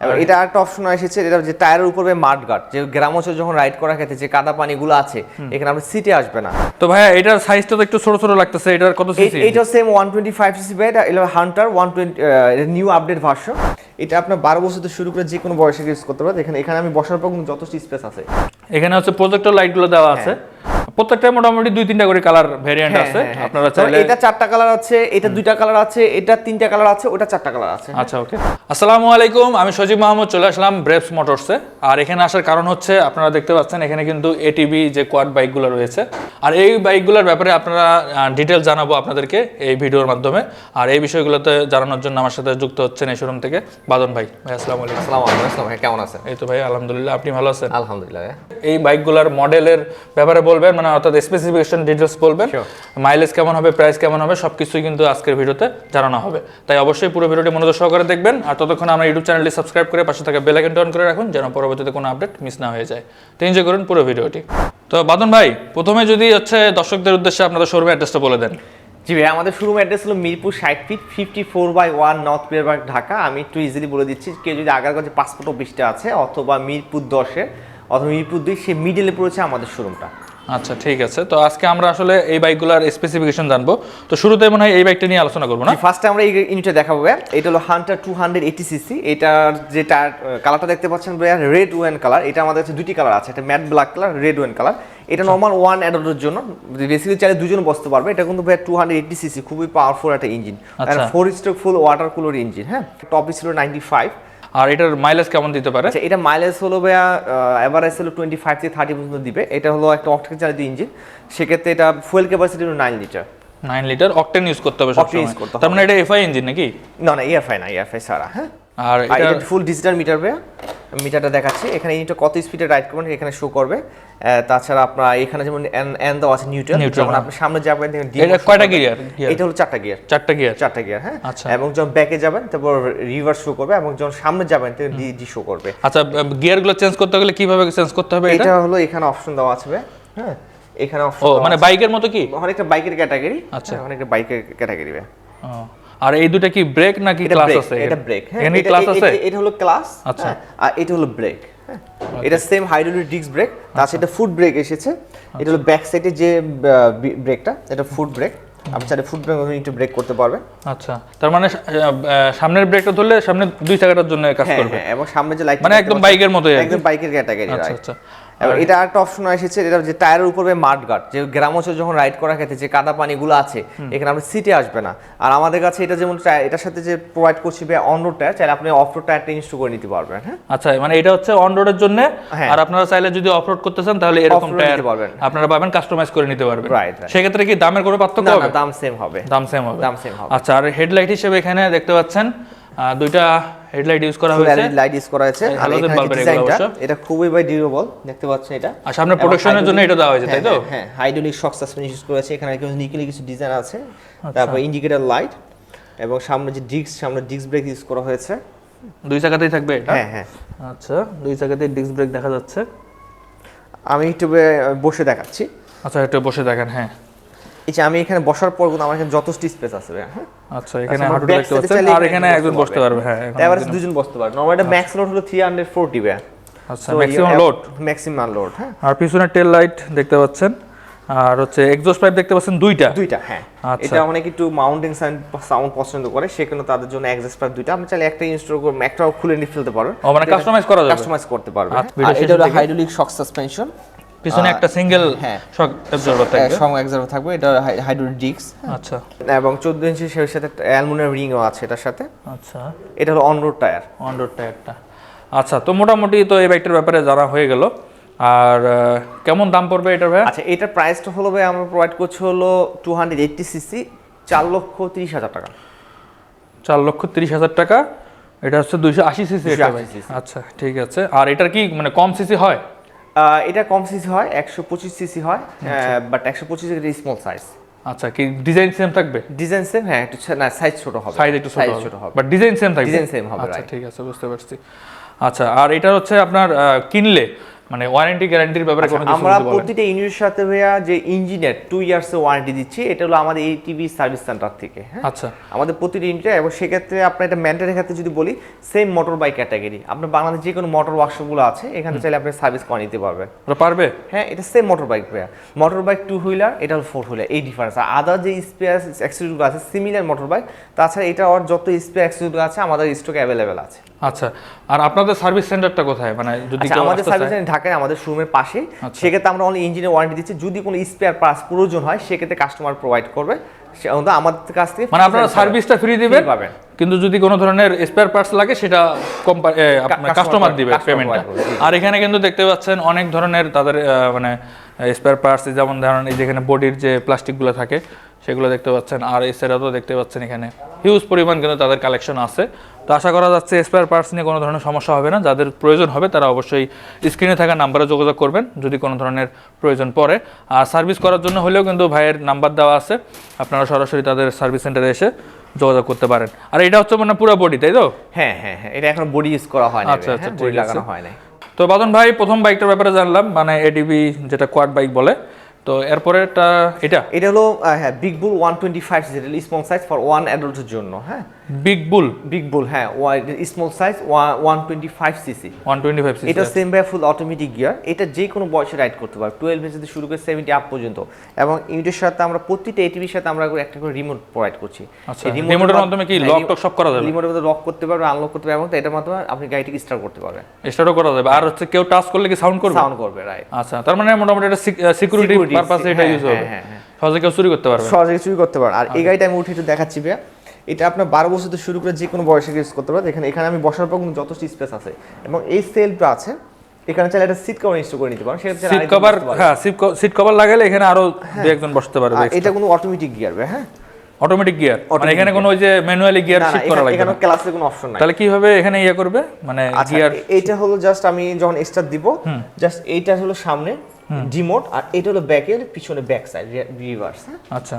এবার এটা একটা অপশন এসেছে এটা যে টায়ারের উপরে মাড গার্ড যে গ্রাম অঞ্চলে যখন রাইড করার ক্ষেত্রে যে কাদা পানিগুলো আছে এখানে আপনার সিটে আসবে না। তো ভাইয়া এটার সাইজটা তো একটু ছোট ছোট লাগতেছে এটার কত সিসি এইটাও same one twenty five CC bed এটা hunter one twenty new update version এটা আপনার বারো বছর থেকে শুরু করে যে কোনো বয়সে ইউজ করতে পারেন এখানে এখানে আমি বসার পর যথেষ্ট স্পেস আছে। এখানে হচ্ছে প্রজেক্টর লাইটগুলো দেওয়া আছে। প্রত্যেকটা মোটামুটি দুই তিনটা করে কালার ভেরিয়েন্ট হ্যাঁ, আছে। হ্যাঁ, হ্যাঁ। আপনারা চাইলে এটা চারটা কালার আছে এটা দুইটা কালার আছে এটা তিনটা কালার আছে ওটা চারটা কালার আছে। আচ্ছা ওকে। আসসালামু আলাইকুম আমি সজীব মাহমুদ চলে আসলাম ব্রেপস মোটরসে আর এখানে আসার কারণ হচ্ছে আপনারা দেখতে পাচ্ছেন এখানে কিন্তু এটিভি যে কোয়াড বাইকগুলো রয়েছে। আর এই বাইকগুলোর ব্যাপারে আপনারা ডিটেলস জানাব আপনাদেরকে এই ভিডিওর মাধ্যমে। আর এই বিষয়গুলোতে জানানোর জন্য আমার সাথে যুক্ত হচ্ছেন এই শোরুম থেকে বাদন ভাই। ভাই আসসালামু আলাইকুম। আসসালামু আলাইকুম আসসালাম ভাই, কেমন আছেন? এই তো ভাই আলহামদুলিল্লাহ আপনি ভালো আছেন? আলহামদুলিল্লাহ। এই বাইকগুলোর মডেলের ব্যাপারে বলবেন মানে অর্থাৎ স্পেসিফিকেশন ডিটেলস বলবেন. মাইলেজ কেমন হবে প্রাইস কেমন হবে সব কিছুই কিন্তু আজকের ভিডিওতে জানানো হবে। তাই অবশ্যই পুরো ভিডিওটি মনোযোগ সহকারে দেখবেন আর ততক্ষণ আমরা ইউটিউব চ্যানেলটি সাবস্ক্রাইব করে পাশে থাকা বেল আইকনটি অন করে রাখুন যেন পরবর্তীতে কোনো আপডেট মিস না হয়ে যায়। তো এনজয় করুন পুরো ভিডিওটি। তো বাদন ভাই প্রথমে যদি হচ্ছে দর্শকদের উদ্দেশ্যে আপনাদের শোরুমের অ্যাড্রেসটা বলে দেন। জি ভাই আমাদের শোরুম অ্যাড্রেস হলো মিরপুর ষাট feet fifty four by one north Piyarbag Dhaka. আমি একটু ইজিলি বলে দিচ্ছি কেউ যদি আগার কাছে পাসপোর্ট অফিসটা আছে অথবা মিরপুর দশে অথবা মিরপুর দুই সে মিডিলে পড়েছে আমাদের শোরুমটা আচ্ছা ঠিক আছে। তো আজকে আমরা আসলে এই বাইকগুলোর স্পেসিফিকেশন জানব। তো শুরুতে মনে হয় এই বাইকটা নিয়ে আলোচনা করব না? ফার্স্টে আমরা এই ইউনিটটা দেখাবো এটা হলো hunter two hundred eighty CC এটার যে টায়ার কালারটা দেখতে পাচ্ছেন ভাইয়া রেড ওয়েন কালার এটা আমাদের কাছে দুটি কালার আছে। একটা matte black colour red wine colour এটা নর্মাল ওয়ান অ্যাডাল্টের জন্য। বেসিক্যালি চাইলে দুজন বসতে পারবে। এটা কিন্তু ভাইয়া টু হান্ড্রেড এইটি সিসি খুবই পাওয়ারফুল একটা engine. Four stroke full water cooler engine হ্যাঁ? টপি ছিল নাইনটি ফাইভ আর এটার মাইলেজ কেমন দিতে পারে? আচ্ছা এটা মাইলেজ হলো ভাইয়া এভারেজ হলো টোয়েন্টি ফাইভ থেকে থার্টি পর্যন্ত দিবে। এটা হলো একটা অক্টেন চালিত ইঞ্জিন সেক্ষেত্রে এটা ফুয়েল ক্যাপাসিটি হলো nine litre nine litre octane use করতে হবে সব ইউজ করতে হবে তার মানে এটা এফআই ইঞ্জিন নাকি? না না এফআই না এফআই সারা হ্যাঁ। আর এটা ফুল ডিজিটাল মিটার ভাইয়া মিটারটা দেখাচ্ছি। এখানে ইউনিটটা কত স্পিডে রাইড করবেন এখানে শো করবে। তাছাড়া আপনার এখানে যেমন এন দেওয়া আছে নিউট্রাল যখন হ্যাঁ। আপনি সামনে যাবেন দেখবেন D এটা কয়টা? Gear? এটা হলো চারটা গিয়ার চারটা গিয়ার চারটা গিয়ার হ্যাঁ। আচ্ছা। এবং যখন ব্যাকে যাবেন তারপর রিভার্স শো করবে এবং যখন সামনে যাবেন তখন ডি ডি শো করবে। আচ্ছা গিয়ারগুলো চেঞ্জ করতে গেলে কীভাবে চেঞ্জ করতে হবে এটা? এটা হলো এখানে অপশন দেওয়া আছে হ্যাঁ। এখানে অপশন মানে বাইকের মতো কি? অনেকটা বাইকের ক্যাটাগরি আচ্ছা। অনেকটা বাইকের ক্যাটাগরি ও, আর এই দুটো কি ব্রেক নাকি ক্লাস আছে? এটা ব্রেক হ্যাঁ এটা- ক্লাস আছে? এটা হলো ক্লাস আচ্ছা। আর এটা হলো ব্রেক হ্যাঁ। এটা সেম হাইড্রোলিক ডিস্ক ব্রেক তাছাড়া এটা ফুট ব্রেক এসেছে। এটা হলো ব্যাক সাইডে যে ব্রেকটা এটা ফুট ব্রেক আপনি চাইলে ফুট ব্রেক একটু ব্রেক করতে পারবেন। আচ্ছা তার মানে সামনের ব্রেকটা ধরলে সামনে দুই চাকাটার জন্য কাজ হ্যাঁ করবে। হ্যাঁ এবং সামনে যে লাইট মানে একদম বাইকের মতোই একদম বাইকের ক্যাটাগরি আচ্ছা আচ্ছা। এবার এটা একটা অপশন এসেছে এটা যে টায়ারের উপরে গার্ড যে গ্রাম অঞ্চলে যখন রাইড করার ক্ষেত্রে যে কাদা পানিগুলো আছে এখানে সিটে আসবে না আর আমাদের কাছে এটা যেমন এটার সাথে যে প্রোভাইড করছি অন রোড টায়ার চাইলে আপনি অফ রোড টায়ারটা ইনস্টল করে নিতে পারবেন হ্যাঁ আচ্ছা মানে এটা হচ্ছে অন রোডের জন্য। আর আপনারা চাইলে যদি অফরোড করতে চান তাহলে এরকম টায়ার নিতে পারবেন। আপনারা পাবেন কাস্টমাইজ করে নিতে পারবেন. সেক্ষেত্রে কি দামের কোনো পার্থক্য হবে দাম সেম হবে দাম সেম হবে দাম same হবে। আচ্ছা আর হেডলাইট হিসেবে এখানে দেখতে পাচ্ছেন দুইটা হেডলাইট ইউজ করা হয়েছে। লাইট ইউজ করা হয়েছে। আর এখানে ডিজাইনটা এটা খুবই বাই ডিউরেবল দেখতে পাচ্ছেন এটা। আর সামনে প্রোটেকশনের জন্য এটা দেওয়া হয়েছে তাই তো? হ্যাঁ, হ্যাঁ হাইড্রোলিক শক সাসপেনশন ইউজ করেছে এখানে কিছু নিকেলে কিছু ডিজাইন আছে। আচ্ছা। তারপর ইন্ডিকেটর লাইট এবং সামনে যে ডিস্ক সামনে ডিস্ক ব্রেক ইউজ করা হয়েছে। দুই চাকাতেই থাকবে এটা? হ্যাঁ হ্যাঁ। আচ্ছা দুই চাকাতেই ডিস্ক ব্রেক দেখা যাচ্ছে। আমি একটু বসে দেখাচ্ছি। আচ্ছা একটু বসে দেখেন হ্যাঁ। এই যে আমি এখানে বসার পর কিন্তু আমার এখানে যথেষ্ট স্পেস আছে হ্যাঁ? আচ্ছা এখানে back দেখতে পাচ্ছেন আর এখানে একজন বসতে পারবে হ্যাঁ এখন এভারেজ দুজন বসতে পারে নর্মাল এটা ম্যাক্স লোড হলো 340 ভাইয়া। আচ্ছা ম্যাক্সিমাম লোড ম্যাক্সিমাম লোড হ্যাঁ? আর পিছনে টেল লাইট দেখতে পাচ্ছেন আর হচ্ছে এক্সস্ট পাইপ দেখতে পাচ্ছেন দুইটা। দুইটা হ্যাঁ। আচ্ছা। এটা অনেক একটু মাউন্টেন সাউন্ড সাউন্ড পছন্দ করে সেখানে তাদের জন্য এক্সাস্ট পাইপ দুইটা। আপনি চাইলে একটা ইনস্টল করে একটাও খুলে নিয়ে ফেলতে পারবেন। ও, মানে customize করা যাবে? কাস্টমাইজ করতে পারবেন আচ্ছা, আর এটা হলো হাইড্রোলিক শক সাসপেনশন পিছনে একটা সিঙ্গেল হ্যাঁ। শক অ্যাবজর্ভার থাকবে। এটা হাইড্রোলিক ডিস্ক আচ্ছা। এবং 14 ইঞ্চি সের সাথে অ্যালুমিনিয়াম রিংও আছে এটার সাথে। আচ্ছা। এটা হলো on road tyre on road টায়ারটা আচ্ছা তো মোটামুটি তো এই বাইকটার ব্যাপারে জানা হয়ে গেল। আর কেমন দাম পড়বে এটার ভাই আচ্ছা এটার প্রাইসটা হলো ভাই আমরা প্রোভাইড করছি হলো টু হান্ড্রেড এইটটি সিসি চার লক্ষ তিরিশ হাজার টাকা। চার লক্ষ তিরিশ হাজার টাকা। এটা হচ্ছে দুইশো আশি সিসি এটা ভাই। 280 আচ্ছা ঠিক আছে। আর এটার কি মানে কম সিসি হয়? এটা কম সিসি হয় একশো পঁচিশ সিসি হয় আচ্ছা। বাট একশো পঁচিশ স্মল সাইজ আচ্ছা কি ডিজাইন সেম থাকবে? ডিজাইন সেম হ্যাঁ একটু না সাইজ ছোট হবে। সাইজ একটু সাইজ ছোট হবে। বাট ডিজাইন সেম থাকবে? ডিজাইন সেম হবে, আচ্ছা ঠিক আছে বুঝতে পারছি। আচ্ছা আর এটা হচ্ছে আপনার কিনলে মানে ওয়ারেন্টি গ্যারান্টির ব্যাপারে কোনো কিছু আমরা প্রতিটা ইউনিটের সাথে ভাইয়া যে ইঞ্জিনের টু ইয়ার্স ওয়ারেন্টি দিচ্ছি এটা হলো আমাদের এই টিভি সার্ভিস সেন্টার থেকে হ্যাঁ? আচ্ছা। আমাদের প্রতিটি ইউনিটে এবং সেক্ষেত্রে আপনার এটা মেন্টেনের ক্ষেত্রে যদি বলি সেম মোটর বাইক ক্যাটাগরি আপনার বাংলাদেশ যে কোনো মোটর ওয়ার্কশপগুলো আছে এখানে চাইলে আপনি সার্ভিস করে নিতে পারবেন। পারবে? হ্যাঁ এটা সেম মোটর বাইক ভাইয়া। মোটর বাইক টু হুইলার এটা হলো ফোর হুইলার এই ডিফারেন্স আর আদার যে স্পেয়ার অ্যাক্সিডেন্টগুলো আছে সিমিলার মোটর বাইক তাছাড়া এটা আর যত স্পেয়ার অ্যাক্সিডেন্টগুলো আছে আমাদের স্টকে অ্যাভেলেবেল আছে। আচ্ছা আর আপনাদের সার্ভিস সেন্টারটা কোথায়? মানে যদি আচ্ছা আমাদের সার্ভিস চায়? ঢাকায় আমাদের শোরুমের পাশে আচ্ছা। সেক্ষেত্রে আমরা অনলি ইঞ্জিনের ওয়ারেন্টি দিচ্ছি যদি কোনো স্পেয়ার পার্টস প্রয়োজন হয় সেক্ষেত্রে কাস্টমার প্রোভাইড করবে আমাদের কাছ থেকে মানে আপনারা সার্ভিসটা ফ্রি দিবেন Free পাবেন। কিন্তু যদি কোনো ধরনের স্পেয়ার পার্টস লাগে সেটা কাস্টমার দিবে পেমেন্টটা। আর এখানে কিন্তু দেখতে পাচ্ছেন অনেক ধরনের তাদের মানে স্পেয়ার পার্টস যেমন ধরেন এই যেখানে বডির যে প্লাস্টিকগুলো থাকে সেগুলো দেখতে পাচ্ছেন আর এছাড়াও দেখতে পাচ্ছেন এখানে। হিউজ পরিমাণ কিন্তু তাদের কালেকশন আছে। তো আশা করা যাচ্ছে স্পেয়ার পার্টস নিয়ে কোনো ধরনের সমস্যা হবে না। যাদের প্রয়োজন হবে তারা অবশ্যই স্ক্রিনে থাকা নাম্বারে যোগাযোগ করবেন যদি কোনো ধরনের প্রয়োজন পড়ে। আর সার্ভিস করার জন্য হলেও কিন্তু ভাইয়ের নাম্বার দেওয়া আছে। আপনারা সরাসরি তাদের সার্ভিস সেন্টারে এসে যোগাযোগ করতে পারেন। আর এটা হচ্ছে মানে পুরো বডি তাই তো? হ্যাঁ হ্যাঁ হ্যাঁ এটা এখন বডি ইউজ করা হয় না আচ্ছা, আচ্ছা, বডি লাগানো হয় না তো বাদন ভাই প্রথম বাইকটার ব্যাপারে জানলাম মানে এডিবি যেটা কোয়াড বাইক বলে। তো এরপরে এটা? এটা হলো আহ, হ্যাঁ big bull one twenty five small size for one অ্যাডাল্টের জন্য হ্যাঁ? বিগ বুল বিগ বুল হ্যাঁ small size one twenty five CC one twenty five এটা same by full automatic gear এটা যে কোনো বয়সে রাইড করতে পারবে টুয়েলভ থেকে শুরু করে সেভেন্টি আপ পর্যন্ত। এবং ইউনিটের সাথে আমরা প্রতিটা এটিভির সাথে আমরা একটা করে রিমোট প্রোভাইড করছি। আচ্ছা, remote এর মাধ্যমে কি lock টক সব করা যাবে? রিমোটের মধ্যে লক করতে পারবে আনলক করতে পারবে এবং এটার মাধ্যমে আপনি গাড়িটিকে স্টার্ট করতে পারবেন। স্টার্টও করা যাবে। আর হচ্ছে কেউ টাচ করলে কি সাউন্ড করবে? সাউন্ড করবে রাইট আচ্ছা তার মানে মোটামুটি এটা সিকিউরিটি পারপাসে এটা হ্যাঁ, ইউজ হবে। হ্যাঁ, হ্যাঁ, সহজে কেউ চুরি করতে পারবে। সহজে চুরি করতে পারেন আর এই গাড়িটা আমি উঠে একটু দেখাচ্ছি ভাইয়া। এটা আপনার বারো বছর থেকে শুরু করে যে কোনো বয়সে ইউজ করতে পারেন এখানে এখানে আমি বসার পর কিন্তু যথেষ্ট স্পেস আছে। এবং এই সেলটা আছে এখানে চাইলে একটা সিট কভার ইনস্টল করে নিতে পারেন। সেটা সিট কভার হ্যাঁ সিট কভার লাগালে এখানে আরও দু একজন বসতে পারবে এটা কোনো অটোমেটিক গিয়ার হ্যাঁ? অটোমেটিক গিয়ার মানে এখানে কোনো ওই যে ম্যানুয়ালি গিয়ার শিফট করা লাগবে এখানে না। ক্লাসের কোনো অপশন নাই। তাহলে কীভাবে এখানে ইয়ে করবে? মানে আচ্ছা গিয়ার এ- এইটা হলো জাস্ট আমি যখন স্টার্ট দিব জাস্ট এইটা হলো সামনে ডিমোট আর এটা হলো ব্যাকে পিছনে ব্যাক সাইড রিভার্স হ্যাঁ? আচ্ছা।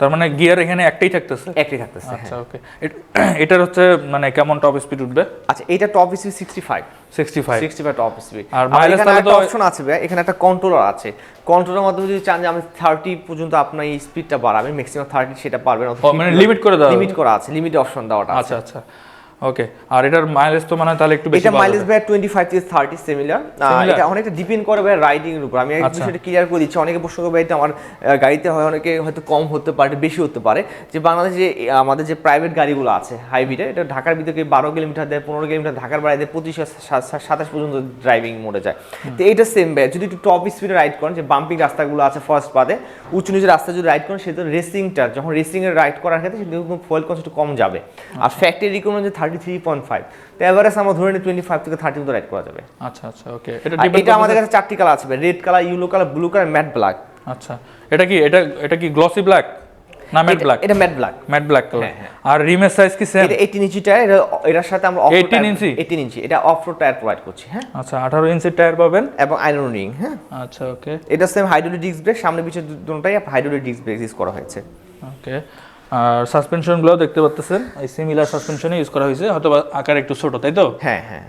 তার মানে গিয়ার এখানে একটাই থাকতেছে? একটাই থাকতেছে হ্যাঁ। আচ্ছা ওকে এটার হচ্ছে মানে কেমন টপ স্পিড উঠবে? আচ্ছা এটা top speed sixty five sixty five sixty five top speed আর আর তাহলে একটা তো- অপশন আছে ভাই এখানে একটা কন্ট্রোলার আছে। কন্ট্রোলের মাধ্যমে যদি চান যে আমি থার্টি পর্যন্ত আপনার এই স্পিডটা বাড়াবেন ম্যাক্সিমাম থার্টি সেটা পারবেন মানে লিমিট করে দেওয়া লিমিট করা আছে লিমিট অপশন দেওয়াটা আছে। আচ্ছা আচ্ছা। ওকে আর এটার মাইলেজ তো মানে তাহলে একটু বেশি এটা মাইলেজ ভাই টোয়েন্টি ফাইভ থেকে থার্টি সিমিলার এটা অনেকটা ডিপেন্ড করে ভাই রাইডিং এর উপর। আমি এই আচ্ছা। বিষয়টা ক্লিয়ার করে দিচ্ছি। অনেকে প্রশ্ন করবে এটা আমার গাড়িতে হয় অনেকে হয়তো কম হতে পারে বেশি হতে পারে। যে বাংলাদেশে আমাদের যে প্রাইভেট গাড়িগুলো আছে হাইব্রিডে এটা ঢাকার ভিতরে বারো কিলোমিটার দেয় পনেরো কিলোমিটার ঢাকার বাইরে দেয় পঁচিশ সাতাশ পর্যন্ত ড্রাইভিং মোডে যায়। তো এটা সেম ভাই। যদি একটু টপ স্পিডে রাইড করেন যে বাম্পিং রাস্তাগুলো আছে ফার্স্ট পাতে উঁচু নিচু রাস্তা যদি রাইড করেন সেটা রেসিংটা যখন রেসিং এর রাইড করার ক্ষেত্রে সেটা কিন্তু ফুয়েল কম যাবে। আর ফ্যাক্টরি রিকমেন্ড যে থার্টি থ্রি পয়েন্ট ফাইভ তো এভারেজ আমরা ধরে নিই টোয়েন্টি ফাইভ থেকে থার্টি মতো রাইড করা যাবে। আচ্ছা আচ্ছা ওকে এটা আমাদের কাছে চারটি কালার আছে red colour yellow colour blue colour matte black আচ্ছা এটা কি এটা এটা কি গ্লসি ব্ল্যাক না ম্যাট ব্ল্যাক এটা matte black matte black colour. আর রিমের সাইজ কি সেম এটা 18 ইঞ্চি টায়ার এটার সাথে আমরা 18 ইঞ্চি? 18 ইঞ্চি এটা অফ রোড টায়ার প্রোভাইড করছি হ্যাঁ। আচ্ছা 18 ইঞ্চি টায়ার পাবেন। এবং আয়রন রিং হ্যাঁ। আচ্ছা ওকে এটা সেম হাইড্রোলিক ডিস্ক ব্রেক সামনে পিছনে দু- দুটোটাই হাইড্রোলিক ডিস্ক ব্রেক ইউজ করা হয়েছে। ওকে আর সাসপেনশনগুলো দেখতে পাচ্ছেন এই সিমিলার সাসপেনশনই ইউজ করা হয়েছে হয়তো আকার একটু ছোট তাই তো? হ্যাঁ হ্যাঁ।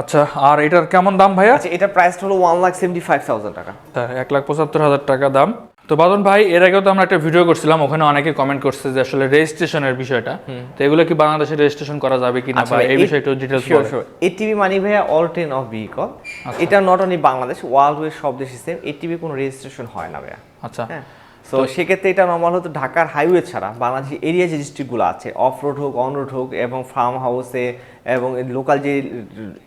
আচ্ছা আর এটার কেমন দাম ভাইয়া? আচ্ছা এটা প্রাইস হলো one lakh seventy five thousand টাকা। আচ্ছা, এক লাখ পঁচাত্তর হাজার টাকা দাম। তো বাদন ভাই এর আগেও তো আমরা একটা ভিডিও করছিলাম ওখানে অনেকে কমেন্ট করছে যে আসলে রেজিস্ট্রেশনের বিষয়টা। তো এগুলো কি বাংলাদেশে রেজিস্ট্রেশন করা যাবে কিনা আচ্ছা বা ভাই, এই বিষয়ে একটু শিওর শিওর এটিভি মানি ভাইয়া অল টেন অফ ভেহিকল এটা নট অনলি বাংলাদেশ ওয়ার্ল্ড ওয়ের সব দেশে সেম এটিভি কোনো রেজিস্ট্রেশন হয় না ভাইয়া। আচ্ছা। হ্যাঁ। তো সেক্ষেত্রে এটা নর্মাল হতো ঢাকার হাইওয়ে ছাড়া বাংলাদেশের এরিয়া যে ডিস্ট্রিক্টগুলো আছে অফ রোড হোক অন রোড হোক এবং ফার্ম হাউসে এবং লোকাল যে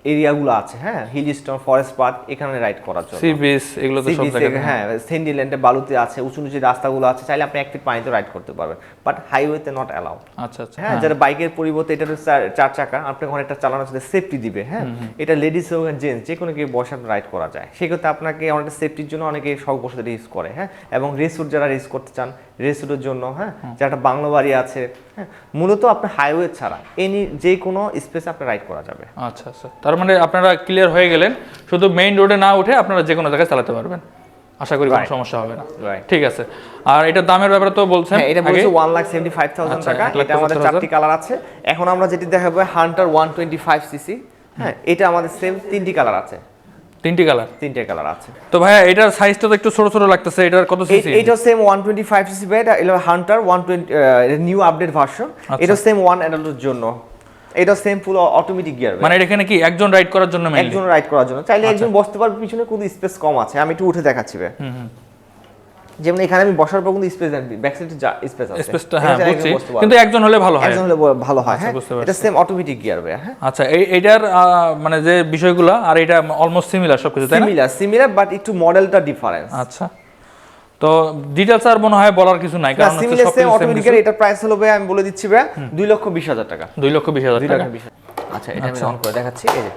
এরিয়াগুলো আছে হ্যাঁ হিল স্টোন ফরেস্ট পার্ক এখানে রাইড করার জন্য। সি বিচ এগুলো তো সব জায়গায়। হ্যাঁ সেন্ডিল্যান্ডে বালুতে আছে উঁচু নিচু রাস্তাগুলো আছে চাইলে আপনি এক ফিট পানিতে রাইড করতে পারবেন বাট হাইওয়েতে নট অ্যালাউ আচ্ছা আচ্ছা। হ্যাঁ যারা বাইকের পরিবর্তে এটা চার- চাকা আপনাকে অনেকটা চালানোর সাথে সেফটি দিবে হ্যাঁ? এটা লেডিস হোক জেন্টস যে কোনো কেউ বসে রাইড করা যায়। সেক্ষেত্রে আপনাকে অনেকটা সেফটির জন্য অনেকে শখ বসে ইউজ করে হ্যাঁ? এবং রেসুট যারা রেস করতে চান রেসুটের জন্য হ্যাঁ? যারা একটা বাংলো বাড়ি আছে হ্যাঁ? মূলত আপনার হাইওয়ে ছাড়া এনি যে কোনো স্পেসে আপনি রাইড করা যাবে। আচ্ছা আচ্ছা। তার মানে আপনারা ক্লিয়ার হয়ে গেলেন শুধু মেইন রোডে না উঠে আপনারা যে কোনো জায়গায় চালাতে পারবেন। আশা করি কোনো সমস্যা হবে না. ঠিক আছে। আর এটার দামের ব্যাপারে তো বলছেন হ্যাঁ এটা বলছে one lakh seventy five thousand আচ্ছা, টাকা। এটা আমাদের চারটি কালার আছে। এখন আমরা যেটি দেখাবো hunter one twenty five CC হ্যাঁ এটা আমাদের সেম তিনটি কালার আছে। তিনটি কালার তিনটে কালার আছে। তো ভাইয়া এটার সাইজটা তো একটু ছোট ছোট লাগতেছে। এটার কত সিসি এইটা same one twenty five CC bed এটা hunter one twenty new update version. এটা সেম ওয়ান অ্যাডাল্টের জন্য। এটা সেম ফুল অটোমেটিক গিয়ার মানে এখানে কি একজন রাইড করার জন্য একজন রাইড করার জন্য। চাইলে আচ্ছা। একজন বসতে পারবে পিছনে কোনো স্পেস কম আছে। আমি একটু উঠে দেখাচ্ছি। যেমন এখানে আমি বসার পর কিন্তু স্পেস ব্যাক সাইডে স্পেস আছে। স্পেসটা হ্যাঁ বুঝছি। কিন্তু একজন হলে ভালো হয়। একজন হলে ভালো হয় হ্যাঁ? এটা সেম অটোমেটিক গিয়ার ভাই হ্যাঁ? আচ্ছা আহ, মানে যে বিষয়গুলো আর এটা অলমোস্ট সিমিলার সবকিছু তাই না? সিমিলার সিমিলার বাট একটু মডেলটা ডিফারেন্স আচ্ছা। তো ডিটেলস আর মনে হয় বলার কিছু নাই কারণ হচ্ছে সিমিলার সেম অটোমেটিক এটা প্রাইস হলো ভাই আমি বলে দিচ্ছি ভাই দুই লক্ষ বিশ হাজার টাকা। দুই লক্ষ বিশ হাজার টাকা। আচ্ছা এটা আমি অন করে দেখাচ্ছি এই যে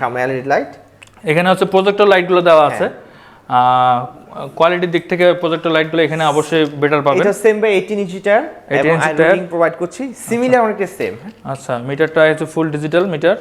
সামনে এলইডি লাইট এখানে হচ্ছে প্রজেক্টর লাইটগুলো দেওয়া আছে। হ্যাঁ। কোয়ালিটির দিক থেকে প্রজেক্টর লাইটগুলো এখানে অবশ্যই বেটার পাবেন। এটা সেম ভাই 18 ইঞ্চি 18 এবং ইঞ্চি আই প্রোভাইড করছি। সিমিলার অনেকটা সেম আচ্ছা মিটারটা হচ্ছে ফুল ডিজিটাল মিটার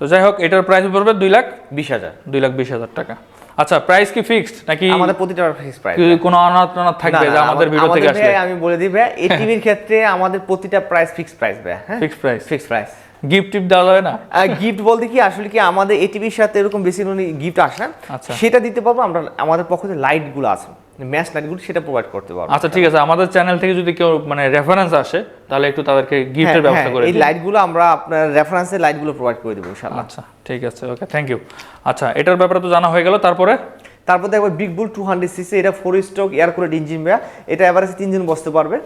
তো যাই হোক এটার প্রাইস পড়বে দুই লাখ বিশ হাজার। দুই লাখ বিশ হাজার টাকা। আচ্ছা প্রাইস কি ফিক্সড নাকি আমাদের প্রতিটা ফিক্স প্রাইস কোনো অনাথ অনাথ থাকবে যে আমাদের ভিডিও থেকে আসলে আমি বলে দিই ভাই এই টিভির ক্ষেত্রে আমাদের প্রতিটা প্রাইস ফিক্স প্রাইস ভাই হ্যাঁ? Fix price fix price gift tip দেওয়া যাবে না? গিফট বলতে কি আসলে কি আমাদের এটিভির সাথে এরকম বেশি গিফট আসে না। আচ্ছা। সেটা দিতে পারব আমরা আমাদের পক্ষ থেকে লাইটগুলো আছে। ম্যাচ লাইটগুলো সেটা প্রোভাইড করতে পারব। আচ্ছা ঠিক আছে। আমাদের চ্যানেল থেকে যদি কেউ মানে রেফারেন্স আসে তাহলে একটু তাদেরকে গিফটের হ্যাঁ, ব্যবস্থা হ্যাঁ, করে এই দিন। লাইটগুলো আমরা আপনার রেফারেন্সের লাইটগুলো প্রোভাইড করে দেবো ইনশাআল্লাহ। আচ্ছা ঠিক আছে। ওকে থ্যাংক ইউ আচ্ছা এটার ব্যাপারে তো জানা হয়ে গেল। তারপরে? তারপর দেখব big bull two hundred CC এটা four stroke air cooled engine ভাইয়া। এটা এভারেজ তিনজন বসতে পারবে।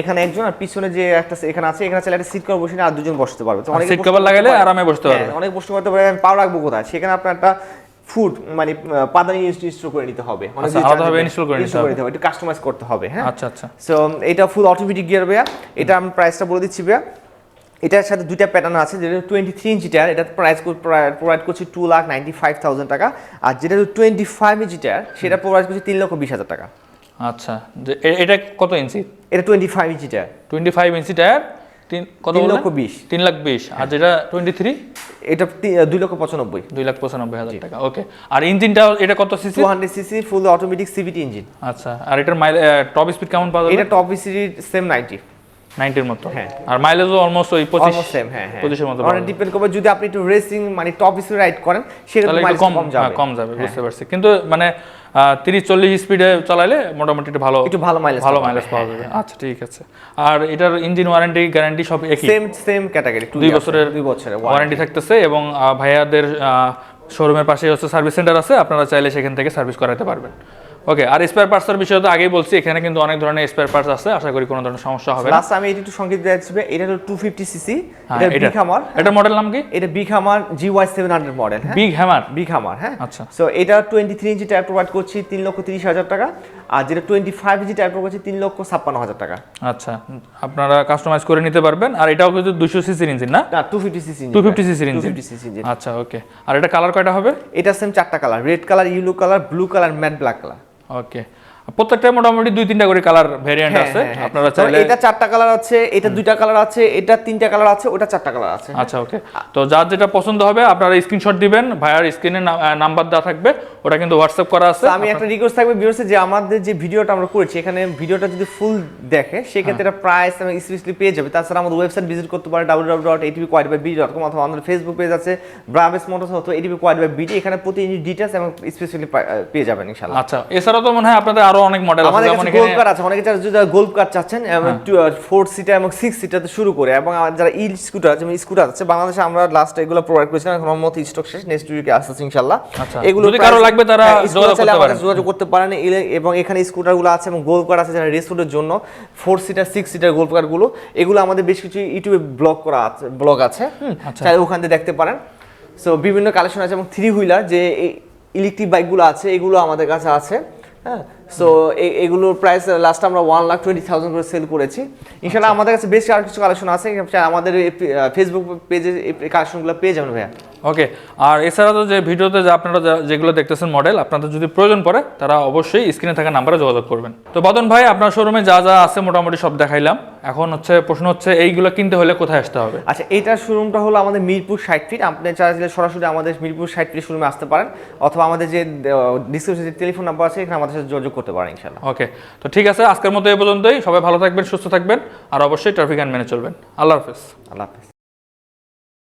এখানে একজন আর পিছনে যে একটা এখানে আছে এখানে চাইলে একটা সিট কভার বসে আর দুজন বসতে পারবে। তো অনেকে সিট কভার লাগালে আরামে বসতে হ্যাঁ, পারবে। অনেক বসতে পারতে পারে আমি পাও রাখব কোথায়? সেখানে আপনার একটা ফুড মানে পাদানি ইনস্টল করে নিতে হবে। অনেক আচ্ছা, আলাদাভাবে করে নিতে হবে। কাস্টমাইজ করতে হবে হ্যাঁ? আচ্ছা আচ্ছা। সো এটা ফুল অটোমেটিক গিয়ার ভাইয়া। এটা আমি প্রাইসটা বলে দিচ্ছি ভাইয়া। এটার সাথে দুইটা প্যাটার্ন আছে যেটা টোয়েন্টি থ্রি ইঞ্চি টায়ার এটা প্রাইস প্রোভাইড করছি two lakh ninety five thousand টাকা। আর যেটা টোয়েন্টি ফাইভ ইঞ্চি টায়ার সেটা প্রোভাইড করছে তিন লক্ষ বিশ হাজার টাকা। আচ্ছা এটা কত ইঞ্চি এটা twenty five inch tyre twenty five inch tyre তিন কত লক্ষ বিশ। তিন লাখ বিশ। আর যেটা টোয়েন্টি থ্রি এটা দুই লক্ষ পঁচানব্বই। দুই লাখ পঁচানব্বই হাজার টাকা ওকে। আর ইঞ্জিনটা এটা কত CC? Two hundred CC full automatic CVT engine আচ্ছা আর এটার মাইল টপ স্পিড কেমন পাওয়া যাবে? এটা টপ স্পিড সেম নাইনটি নাইনটির মতো। হ্যাঁ। আর মাইলেজও অলমোস্ট ওই পঁচিশ সেম হ্যাঁ হ্যাঁ। পঁচিশের মতো অনেক ডিপেন্ড করবে যদি আপনি একটু রেসিং মানে টপ স্পিড রাইড করেন সেক্ষেত্রে কম যাবে। হ্যাঁ, কম যাবে বুঝতে পারছি। কিন্তু মানে তিরিশ চল্লিশ স্পিডে চালাইলে মোটামুটি একটু ভালো একটু ভালো mileage ভালো মাইলেজ পাওয়া যাবে। আচ্ছা ঠিক আছে। আর এটার ইঞ্জিন ওয়ারেন্টি গ্যারান্টি সব একই? সেম সেম ক্যাটাগরি দুই বছরের দুই বছরের ওয়ারেন্টি থাকতেছে এবং ভাইয়াদের শোরুমের পাশে হচ্ছে সার্ভিস সেন্টার আছে। আপনারা চাইলে সেখান থেকে সার্ভিস করাতে পারবেন। ওকে আর স্পেয়ার পার্টসের বিষয়ে তো আগেই বলছি এখানে কিন্তু অনেক ধরনের স্পেয়ার পার্টস আছে আশা করি কোনো ধরনের সমস্যা হবে না। লাস্ট আমি এটা একটু সংকেত দিয়ে যাচ্ছি এটা হলো টু ফিফটি সিসি হ্যাঁ, এটা এটা বিগ হামার এটার মডেল নাম কি? এটা big hummer G Y seven hundred model হ্যাঁ? বিগ হ্যামার বিগ হামার হ্যাঁ? আচ্ছা। সো এটা twenty three inch tyre provide করছি তিন লক্ষ তিরিশ হাজার টাকা। আর যেটা twenty five inch tyre provide করছি তিন লক্ষ ছাপ্পান্ন হাজার টাকা। আচ্ছা আপনারা কাস্টমাইজ করে নিতে পারবেন আর এটাও কিন্তু দুশো সিসির ইঞ্জিন না? না টু ফিফটি সিসি 250 cc ইঞ্জিন। ফিফটি সিসি ইঞ্জিন আচ্ছা ওকে আর এটা কালার কয়টা হবে? এটা সেম চারটা colour red colour yellow colour blue colour matte black colour okay প্রত্যেকটা মোটামুটি দুই তিনটা করে কালার ভেরিয়েন্ট আছে। আপনারা চাইলে এটা চারটা কালার আছে এটা দুইটা কালার আছে এটা তিনটা কালার আছে ওটা চারটা কালার আছে। আচ্ছা ওকে তো যার যেটা পছন্দ হবে আপনারা স্ক্রিনশট দিবেন ভাইয়ার স্ক্রিনে নাম্বার দেওয়া থাকবে ওটা কিন্তু হোয়াটসঅ্যাপ করা আছে। আমি একটা রিকোয়েস্ট থাকবে ভিউয়ার্সে যে আমাদের যে ভিডিওটা আমরা করেছি এখানে ভিডিওটা যদি ফুল দেখে সেক্ষেত্রে এটা প্রাইস এবং স্পেশালি পেয়ে যাবে। তাছাড়া আমাদের ওয়েবসাইট ভিজিট করতে পারে W W dot ATV quad by BD dot com অথবা আমাদের ফেসবুক পেজ আছে ব্রাভেস মোটরস অথবা এটিভি কোয়াইড বাই বিডি এখানে প্রতি ডিটেলস এবং স্পেশালি পেয়ে যাবেন ইনশাআল্লাহ। আচ্ছা এছাড়াও তো মনে হয় আপনাদের আরও অনেক মডেল আছে যেমন এখানে গোল্ড কার আছে অনেকে যারা যদি গোল্ড কার চাচ্ছেন ফোর সিটার এবং সিক্স সিটার শুরু করে এবং যারা ই স্কুটার আছে স্কুটার আছে বাংলাদেশে আমরা লাস্ট এগুলো প্রোভাইড করেছিলাম এখন মতো স্টক শেষ নেক্সট উইকে আসছে ইনশাআল্লাহ। আচ্ছা, যদি কারও লাগবে তারা যোগাযোগ করতে পারেন। যোগাযোগ করতে পারেন এবং এখানে স্কুটারগুলো আছে এবং গোল্ড কার আছে যারা রেসুটের জন্য four seater six seater golf কারগুলো এগুলো আমাদের বেশ কিছু ইউটিউবে ব্লগ করা আছে ব্লগ আছে আচ্ছা। ওখান থেকে দেখতে পারেন। সো বিভিন্ন কালেকশন আছে এবং থ্রি হুইলার যে ইলেকট্রিক বাইকগুলো আছে এগুলো আমাদের কাছে আছে হ্যাঁ। সো এগুলোর প্রাইস লাস্ট আমরা ওয়ান লাখ টোয়েন্টি থাউজেন্ড করে সেল করেছি। ইনশাল্লাহ আমাদের কাছে বেশ আর কিছু কালেকশন আছে। আমাদের ফেসবুক পেজে এই কালেকশনগুলো পেয়ে যাবেন ভাইয়া। ওকে আর এছাড়া তো যে ভিডিওতে যে আপনারা যেগুলো দেখতেছেন মডেল আপনাদের যদি প্রয়োজন পড়ে তারা অবশ্যই স্ক্রিনে থাকা নাম্বারে যোগাযোগ করবেন। তো বাদন ভাই আপনার শোরুমে যা যা আছে মোটামুটি সব দেখাইলাম। এখন হচ্ছে প্রশ্ন হচ্ছে এইগুলো কিনতে হলে কোথায় আসতে হবে? আচ্ছা এটার শোরুমটা হলো আমাদের মিরপুর ষাট ফিট আপনি চাইলে সরাসরি আমাদের মিরপুর ষাট ফিট শোরুমে আসতে পারেন। অথবা আমাদের যে ডিসক্রিপশনে যে টেলিফোন নাম্বার আছে এখানে আমাদের সাথে যোগাযোগ করতে পারেন ইনশাল্লাহ ওকে তো ঠিক আছে আজকের মতো এ পর্যন্তই। সবাই ভালো থাকবেন সুস্থ থাকবেন আর অবশ্যই ট্রাফিক আইন মেনে চলবেন। আল্লাহ হাফেজ। আল্লাহ হাফেজ।